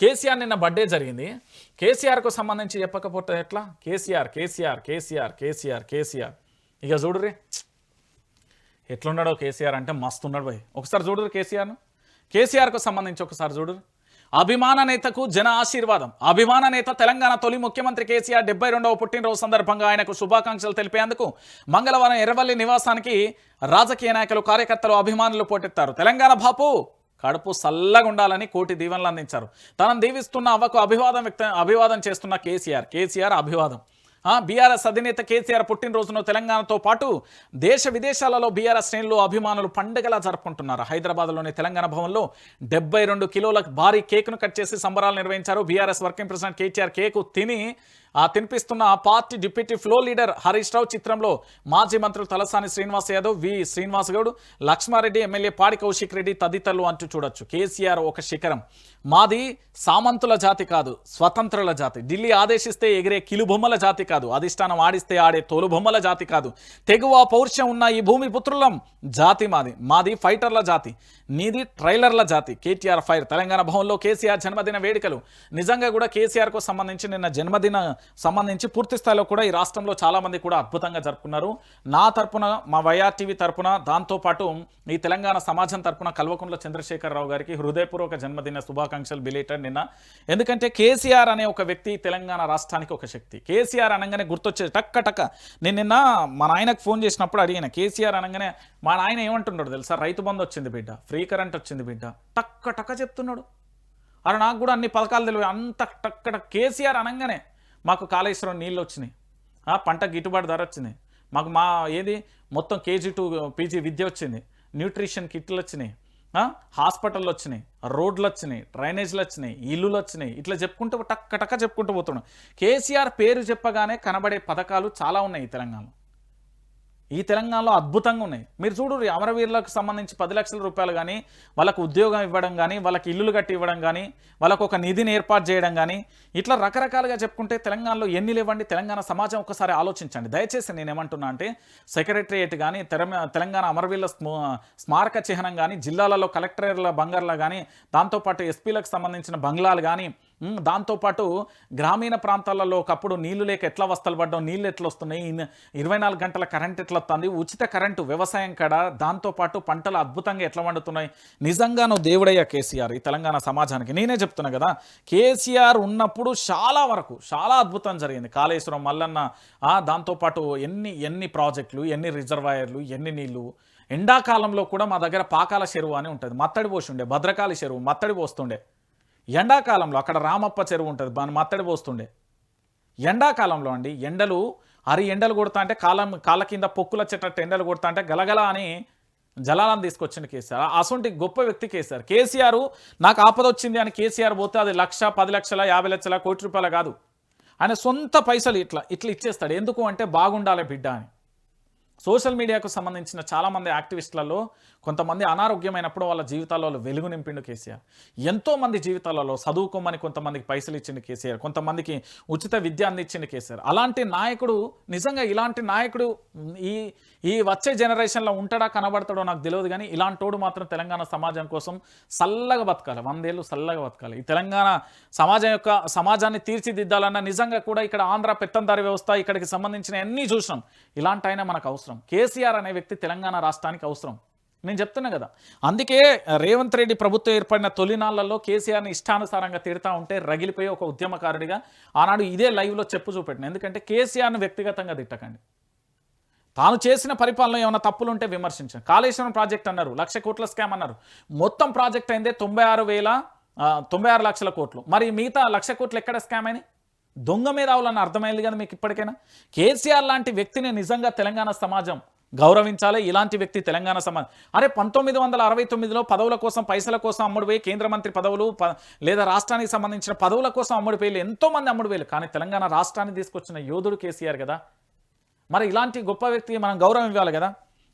కేసీఆర్ నిన్న బర్త్డే జరిగింది. కేసీఆర్కు సంబంధించి చెప్పకపోతే ఎట్లా? కేసీఆర్ కేసీఆర్ కేసీఆర్ కేసీఆర్ కేసీఆర్. ఇక చూడురే ఎట్లున్నాడో కేసీఆర్ అంటే మస్తు ఉన్నాడు భయ్ ఒకసారి చూడరు కేసీఆర్ను. కేసీఆర్కు సంబంధించి ఒకసారి చూడరు అభిమాన నేతకు జన ఆశీర్వాదం. అభిమాన నేత తెలంగాణ తొలి ముఖ్యమంత్రి కేసీఆర్ డెబ్బై రెండవ పుట్టినరోజు సందర్భంగా ఆయనకు శుభాకాంక్షలు తెలిపేందుకు మంగళవారం ఎర్రవల్లి నివాసానికి రాజకీయ నాయకులు కార్యకర్తలు అభిమానులు పోటెత్తారు. తెలంగాణ బాపు కడుపు సల్లగా ఉండాలని కోటి దీవెనలు అందించారు. తనను దీవిస్తున్న అవ్వకు అభివాదం వ్యక్త అభివాదం చేస్తున్న కేసీఆర్. కేసీఆర్ అభివాదం. బీఆర్ఎస్ అధినేత కేసీఆర్ పుట్టినరోజును తెలంగాణతో పాటు దేశ విదేశాలలో బీఆర్ఎస్ శ్రేణులు అభిమానులు పండుగలా జరుపుకుంటున్నారు. హైదరాబాద్లోని తెలంగాణ భవన్లో డెబ్బై రెండు కిలోల భారీ కేక్ను కట్ చేసి సంబరాలు నిర్వహించారు BRS working president KTR. Cake తిని తినిపిస్తున్న ఆ party deputy floor leader Harish Rao చిత్రంలో మాజీ మంత్రులు తలసాని శ్రీనివాస్ యాదవ్ వి శ్రీనివాస్ గౌడ్ లక్ష్మారెడ్డి ఎమ్మెల్యే పాడి కౌశిక్ రెడ్డి తదితరులు అంటూ చూడొచ్చు. కేసీఆర్ ఒక శిఖరం. మాది సామంతుల జాతి కాదు స్వతంత్రుల జాతి. ఢిల్లీ ఆదేశిస్తే ఎగిరే కిలుబొమ్మల జాతి కాదు అధిష్టానం ఆడిస్తే ఆడే తోలుబొమ్మల జాతి కాదు. తెగువ పౌరుషం ఉన్న ఈ భూమి పుత్రులం జాతి మాది. మాది ఫైటర్ల జాతి నీది ట్రైలర్ల జాతి. కేటీఆర్ ఫైర్. తెలంగాణ భవన్లో కేసీఆర్ జన్మదిన వేడుకలు. నిజంగా కూడా కేసీఆర్కు సంబంధించి నిన్న జన్మదిన సంబంధించి పూర్తి స్థాయిలో కూడా ఈ రాష్ట్రంలో చాలామంది కూడా అద్భుతంగా జరుపుకున్నారు. నా తరపున మా వైఆర్ టీవీ తరపున దాంతోపాటు ఈ తెలంగాణ సమాజం తరపున కల్వకుంట్ల చంద్రశేఖరరావు గారికి హృదయపూర్వక జన్మదిన శుభాకాంక్షలు బిలేటర్ నిన్న. ఎందుకంటే కేసీఆర్ అనే ఒక వ్యక్తి తెలంగాణ రాష్ట్రానికి ఒక శక్తి. కేసీఆర్ అనగానే గుర్తొచ్చేది టక్క టక్క. నేను నిన్న మా నాయనకు ఫోన్ చేసినప్పుడు అడిగిన కేసీఆర్ అనగానే మా నాయన ఏమంటున్నాడు తెలుసా? రైతు బంధు వచ్చింది బిడ్డ ఫ్రీ కరెంట్ వచ్చింది బిడ్డ. టక్క టక్క చెప్తున్నాడు. అరే నాకు కూడా అన్ని పథకాలు తెలివి. అంత టక్క. కేసీఆర్ అనగానే మాకు కాళేశ్వరం నీళ్ళు వచ్చినాయి. పంట గిట్టుబాటు ధర వచ్చినాయి. మాకు మా ఏది? మొత్తం కేజీ టు పీజీ విద్య వచ్చింది. న్యూట్రిషన్ కిట్లు వచ్చినాయి. హాస్పిటల్ వచ్చినాయి. రోడ్లు వచ్చినాయి. డ్రైనేజ్లు వచ్చినాయి. ఇల్లులు వచ్చినాయి. ఇట్లా చెప్పుకుంటూ టక్క టక్క చెప్పుకుంటూ పోతున్నాం. కేసీఆర్ పేరు చెప్పగానే కనబడే పథకాలు చాలా ఉన్నాయి తెలంగాణలో. ఈ తెలంగాణలో అద్భుతంగా ఉన్నాయి. మీరు చూడు అమరవీరులకు సంబంధించి పది లక్షల రూపాయలు కానీ వాళ్ళకు ఉద్యోగం ఇవ్వడం కానీ వాళ్ళకి ఇల్లులు కట్టి ఇవ్వడం కానీ వాళ్ళకు ఒక నిధిని ఏర్పాటు చేయడం కానీ ఇట్లా రకరకాలుగా చెప్పుకుంటే తెలంగాణలో ఎన్ని లేవండి? తెలంగాణ సమాజం ఒకసారి ఆలోచించండి. దయచేసి నేను ఏమంటున్నా అంటే సెక్రటరియేట్ కానీ తెలంగాణ అమరవీరుల స్మారక చిహ్నం కానీ జిల్లాలలో కలెక్టర్ల బంగార్ల కానీ దాంతోపాటు ఎస్పీలకు సంబంధించిన బంగ్లాలు కానీ దాంతోపాటు గ్రామీణ ప్రాంతాలలో ఒకప్పుడు నీళ్ళు లేక ఎట్లా వస్తలు పడ్డం నీళ్ళు ఎట్లా వస్తున్నాయి? ఇరవై నాలుగు గంటల కరెంట్ ఎట్లా వస్తుంది? ఉచిత కరెంటు వ్యవసాయం కాడ దాంతోపాటు పంటలు అద్భుతంగా ఎట్లా వండుతున్నాయి నిజంగా నువ్వు దేవుడయ్యా కేసీఆర్ ఈ తెలంగాణ సమాజానికి. నేనే చెప్తున్నా కదా కేసీఆర్ ఉన్నప్పుడు చాలా వరకు చాలా అద్భుతం జరిగింది. కాళేశ్వరం మల్లన్న దాంతోపాటు ఎన్ని ఎన్ని ప్రాజెక్టులు ఎన్ని రిజర్వాయర్లు ఎన్ని నీళ్ళు. ఎండాకాలంలో కూడా మా దగ్గర పాకాల చెరువు అని ఉంటుంది. మత్తడి పోసి ఉండే భద్రకాళి చెరువు మత్తడి పోస్తుండే. ఎండాకాలంలో అక్కడ రామప్ప చెరువు ఉంటుంది మన మత్తడి పోస్తుండే. ఎండాకాలంలో అండి ఎండలు అరి ఎండలు కొడతా అంటే కాలం కాళ్ళ కింద పొక్కులు వచ్చేటట్టు ఎండలు కొడతా అంటే గలగల అని జలాలను తీసుకొచ్చిన కేసీఆర్. అసొంటి గొప్ప వ్యక్తి కేసీఆర్. కేసీఆర్ నాకు ఆపద వచ్చింది అని కేసీఆర్ పోతే అది లక్ష పది లక్షల యాభై లక్షల కోటి రూపాయలు కాదు. ఆయన సొంత పైసలు ఇట్లా ఇట్లా ఇచ్చేస్తాడు. ఎందుకు అంటే బాగుండాలి బిడ్డ అని. సోషల్ మీడియాకు సంబంధించిన చాలామంది యాక్టివిస్టులలో కొంతమంది అనారోగ్యమైనప్పుడు వాళ్ళ జీవితాలలో వెలుగు నింపిండు కేసీఆర్. ఎంతోమంది జీవితాలలో చదువుకోమని కొంతమందికి పైసలు ఇచ్చిండు కేసీఆర్. కొంతమందికి ఉచిత విద్య అందించిండు కేసీఆర్. అలాంటి నాయకుడు నిజంగా ఇలాంటి నాయకుడు ఈ ఈ వచ్చే జనరేషన్లో ఉంటాడా కనబడతాడో నాకు తెలియదు కానీ ఇలాంటోడు మాత్రం తెలంగాణ సమాజం కోసం చల్లగా బతకాలి. వందేళ్ళు చల్లగా బతకాలి. ఈ తెలంగాణ సమాజం యొక్క సమాజాన్ని తీర్చిదిద్దాలన్న నిజంగా కూడా ఇక్కడ ఆంధ్ర పెత్తందారి వ్యవస్థ ఇక్కడికి సంబంధించిన అన్నీ చూసినాం. ఇలాంటి ఆయన మనకు అవసరం. కేసీఆర్ అనే వ్యక్తి తెలంగాణ రాష్ట్రానికి అవసరం. నేను చెప్తున్నా కదా. అందుకే రేవంత్ రెడ్డి ప్రభుత్వం ఏర్పడిన తొలినాళ్ళలో కేసీఆర్ని ఇష్టానుసారంగా తిడతా ఉంటే రగిలిపోయి ఒక ఉద్యమకారుడిగా ఆనాడు ఇదే లైవ్లో చెప్పు చూపెట్టిన. ఎందుకంటే కేసీఆర్ని వ్యక్తిగతంగా తిట్టకండి. తాను చేసిన పరిపాలన ఏమైనా తప్పులు ఉంటే విమర్శించాను కాళేశ్వరం ప్రాజెక్ట్ అన్నారు లక్ష కోట్ల స్కామ్ అన్నారు. మొత్తం ప్రాజెక్ట్ అయిందే తొంభై ఆరు వేల తొంభై ఆరు లక్షల కోట్లు. మరి మిగతా లక్ష కోట్లు ఎక్కడ స్కామ్ అయినాయి? దొంగ మీద అవలని అర్థమైంది కానీ మీకు ఇప్పటికైనా? కేసీఆర్ లాంటి వ్యక్తిని నిజంగా తెలంగాణ సమాజం గౌరవించాలి. ఇలాంటి వ్యక్తి తెలంగాణ సమాజం. అరే పంతొమ్మిది వందల అరవై తొమ్మిదిలో పదవుల కోసం పైసల కోసం అమ్ముడు పోయి కేంద్ర మంత్రి పదవులు ప- లేదా రాష్ట్రానికి సంబంధించిన పదవుల కోసం అమ్ముడు పోయి ఎంతో మంది అమ్ముడు పోయి కానీ తెలంగాణ రాష్ట్రాన్ని తీసుకొచ్చిన యోధుడు కేసీఆర్ కదా. మరి ఇలాంటి గొప్ప వ్యక్తికి మనం గౌరవం ఇవ్వాలి కదా?